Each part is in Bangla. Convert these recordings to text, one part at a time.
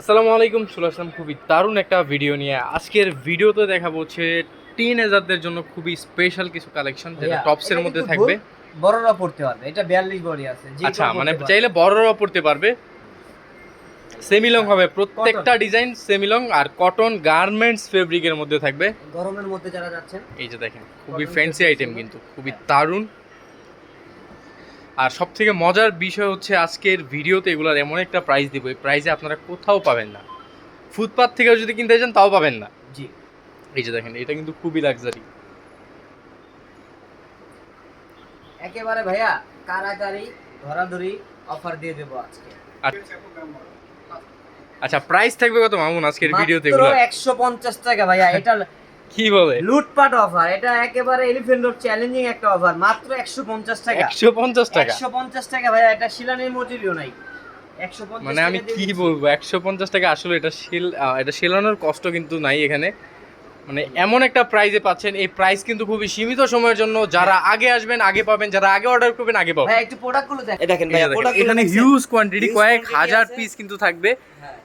আসসালামু আলাইকুম চলে আসলাম খুবই দারুণ একটা ভিডিও নিয়ে। আজকের ভিডিওতে দেখাবো হচ্ছে টিন এজারদের জন্য খুবই স্পেশাল কিছু কালেকশন যেটা টপসের মধ্যে থাকবে। বড়রা পড়তে পারবে এটা 42 বডি আছে আচ্ছা মানে চাইলে বড়রাও পড়তে পারবে। সেমিলং হবে প্রত্যেকটা ডিজাইন সেমি লং আর কটন গার্মেন্টস ফেব্রিকের মধ্যে থাকবে। গরমের মধ্যে যারা যাচ্ছেন এই যে দেখেন খুবই ফ্যান্সি আইটেম কিন্তু খুবই। দারুণ। আর সব থেকে মজার বিষয় হচ্ছে আজকের ভিডিওতে এগুলোর এমন একটা প্রাইস দিব। এই প্রাইসে আপনারা কোথাও পাবেন না। ফুটপাথ থেকেও যদি কিনতে যান তাও পাবেন না। জি। এই যে দেখেন এটা কিন্তু খুবই লাক্সারি একেবারে ভাইয়া কারাকারি ধরাধরি অফার দিয়ে দেবো আজকে। আচ্ছা প্রাইস থাকবে কত মামুন আজকের ভিডিওতে এগুলো? 150 টাকা ভাইয়া এটা কি বলে? লুটপাট অফার এটা একেবারে এলিফ্যান্ট রোড চ্যালেঞ্জিং একটা অফার মাত্র 150 টাকা। একশো পঞ্চাশ টাকা? 150 টাকা ভাইয়া এটা শিলানির মজুরিও নাই। 150 মানে আমি কি বলব একশো পঞ্চাশ টাকা আসলে এটা শিল এটা শিলানোর কষ্ট কিন্তু নাই এখানে। মানে এমন একটা প্রাইজে পাচ্ছেন। এই প্রাইস কিন্তু খুবই সীমিত সময়ের জন্য যারা আগে আসবেন আগে পাবেন যারা আগে অর্ডার করবেন আগে পাবেন। একটু প্রোডাক্টগুলো দেখেন এখানে হিউজ কোয়ান্টিটি কয়েক হাজার পিস কিন্তু থাকবে।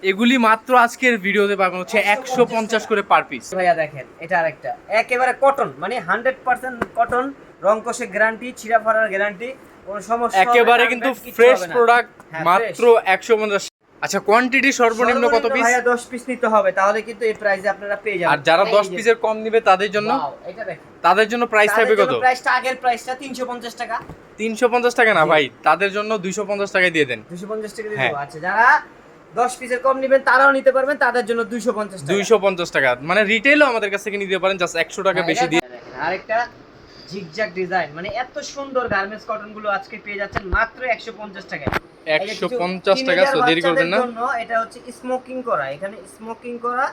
এগুলি মাত্র আজকের ভিডিওতে পাবেন হচ্ছে একশো পঞ্চাশ করে পার পিস ভাইয়া দেখেন এটা আরেকটা। একেবারে কটন মানে হান্ড্রেড পার্সেন্ট কটন রং কষে গ্যারান্টি ছিঁড়া ফাড়ার গ্যারান্টি কোনো সমস্যা একেবারে কিন্তু ফ্রেশ প্রোডাক্ট হ্যাঁ, মাত্র একশো পঞ্চাশ আচ্ছা কোয়ান্টিটি সর্বনিম্ন কত পিস ভাইয়া 10 পিস নিতে হবে তাহলে কিন্তু এই প্রাইসে আপনারা পেয়ে যাবেন। আর যারা এই দশ যে- পিসের কম নেবে তাদের জন্য? এটা দেখেন। তাদের জন্য প্রাইস থাকবে কত? প্রাইসটা আগের প্রাইসটা 350 টাকা। তিনশো পঞ্চাশ টাকা না ভাই তাদের জন্য দুইশো পঞ্চাশ টাকায় দিয়ে দেন। 250 টাকা দিয়ে হ্যাঁ। দেবো। আচ্ছা যারা 10 পিসের কম নেবেন তারাও নিতে পারবেন তাদের জন্য 250 টাকা। দুইশো পঞ্চাশ টাকা। মানে রিটেলও আমাদের কাছ থেকে নিতে পারেন জাস্ট একশো টাকা হ্যাঁ, বেশি দিয়ে। আরেকটা জিগজ্যাগ ডিজাইন মানে এত সুন্দর গার্মেন্টস কটনগুলো আজকে পেয়ে যাচ্ছেন মাত্র 150 টাকায়। এই যে একশো কিছু পঞ্চাশ টাকা teenager দেরি করবেন না। এটা হচ্ছে স্মোকিং করা। এখানে স্মোকিং করা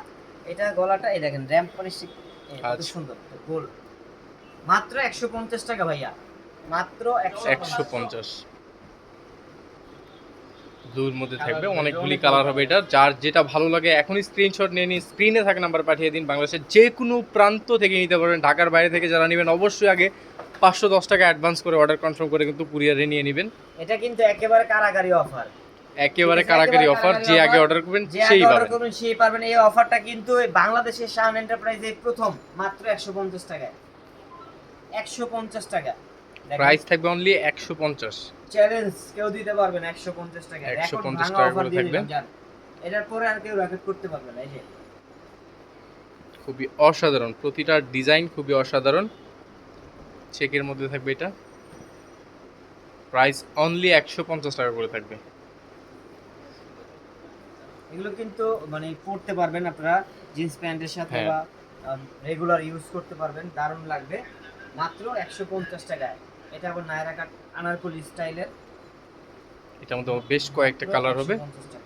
এটা গলাটা এই দেখেন র্যাম্প পলিশ আচ্ছা। সুন্দর গোল। মাত্র 150 টাকা ভাইয়া। মাত্র 150 একশো পঞ্চাশ। ব্লুর মধ্যে থাকবে অনেকগুলি কালার হবে এটা। যার যেটা ভালো লাগে এখনই স্ক্রিনশট নিয়ে নিন স্ক্রিনে থাকা নাম্বার পাঠিয়ে দিন। বাংলাদেশের যে কোনো প্রান্ত থেকে নিতে পারবেন ঢাকার বাইরে থেকে যারা নেবেন অবশ্যই আগে পাঁচশো দশ টাকা অ্যাডভান্স করে অর্ডার কনফার্ম করে কিন্তু কুরিয়ারে নিয়ে নেবেন। এটা কিন্তু একেবারে কারাগারি অফার একেবারে কারাকারি অফার যে আগে অর্ডার করবেন সেই অর্ডার পাবেন। করবেন সেই পারবেন এই অফারটা কিন্তু বাংলাদেশের শান এন্টারপ্রাইজে প্রথম মাত্র 150 টাকায়। 150 টাকা। প্রাইস থাকবে অনলি একশো পঞ্চাশ। চ্যালেঞ্জ কেউ দিতে পারবেন না 150 টাকা। 150 রেকর্ড টাকা অফার করে থাকবে। এটার পরে আর কেউ রেকর্ড করতে পারবে না এই যে। খুবই অসাধারণ। প্রতিটা ডিজাইন খুবই অসাধারণ। চেকের মধ্যে থাকবে এটা। প্রাইস অনলি একশো পঞ্চাশ টাকা করে থাকবে। এগুলো কিন্তু মানে পড়তে পারবেন আপনারা জিন্স প্যান্টের সাথে হ্যাঁ। বা রেগুলার ইউজ করতে পারবেন দারুণ লাগবে। মাত্র 150 টাকায়। এটা আবার নায়রা কাট আনারকলি স্টাইলের এটার মধ্যে বেশ কয়েকটা কালার হবে। 150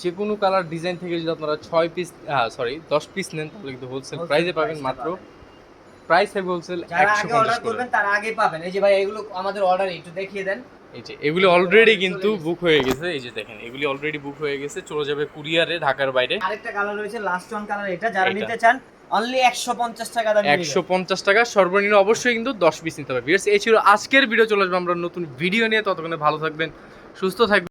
যে কোনো কালার ডিজাইন থেকে যদি আপনারা ছয় পিস সরি দশ পিস নেন তাহলে কিন্তু হোলসেল প্রাইসে পাবেন মাত্র। প্রাইস থাকবে হোলসেল যারা একশো আগে অর্ডার পঞ্চাশ করবেন তারা আগে পাবেন। এই যে ভাই এগুলো আমাদের অর্ডার একটু দেখিয়ে দেন। এই যে এগুলি অলরেডি কিন্তু বুক হয়ে গেছে। এই যে দেখেন এগুলি অলরেডি বুক হয়ে গেছে। চলে যাবে কুরিয়ারে ঢাকার বাইরে। আরেকটা কালার রয়েছে লাস্ট ওয়ান কালার এটা। যারা নিতে চান অনলি 150 টাকা দাম একশো পঞ্চাশ টাকা। সর্বনিম্ন অবশ্যই কিন্তু দশ পিস নিতে হবে। এই ছিল আজকের ভিডিও চলে আসবে আমরা নতুন ভিডিও নিয়ে। ততক্ষণে ভালো থাকবেন সুস্থ থাকবেন।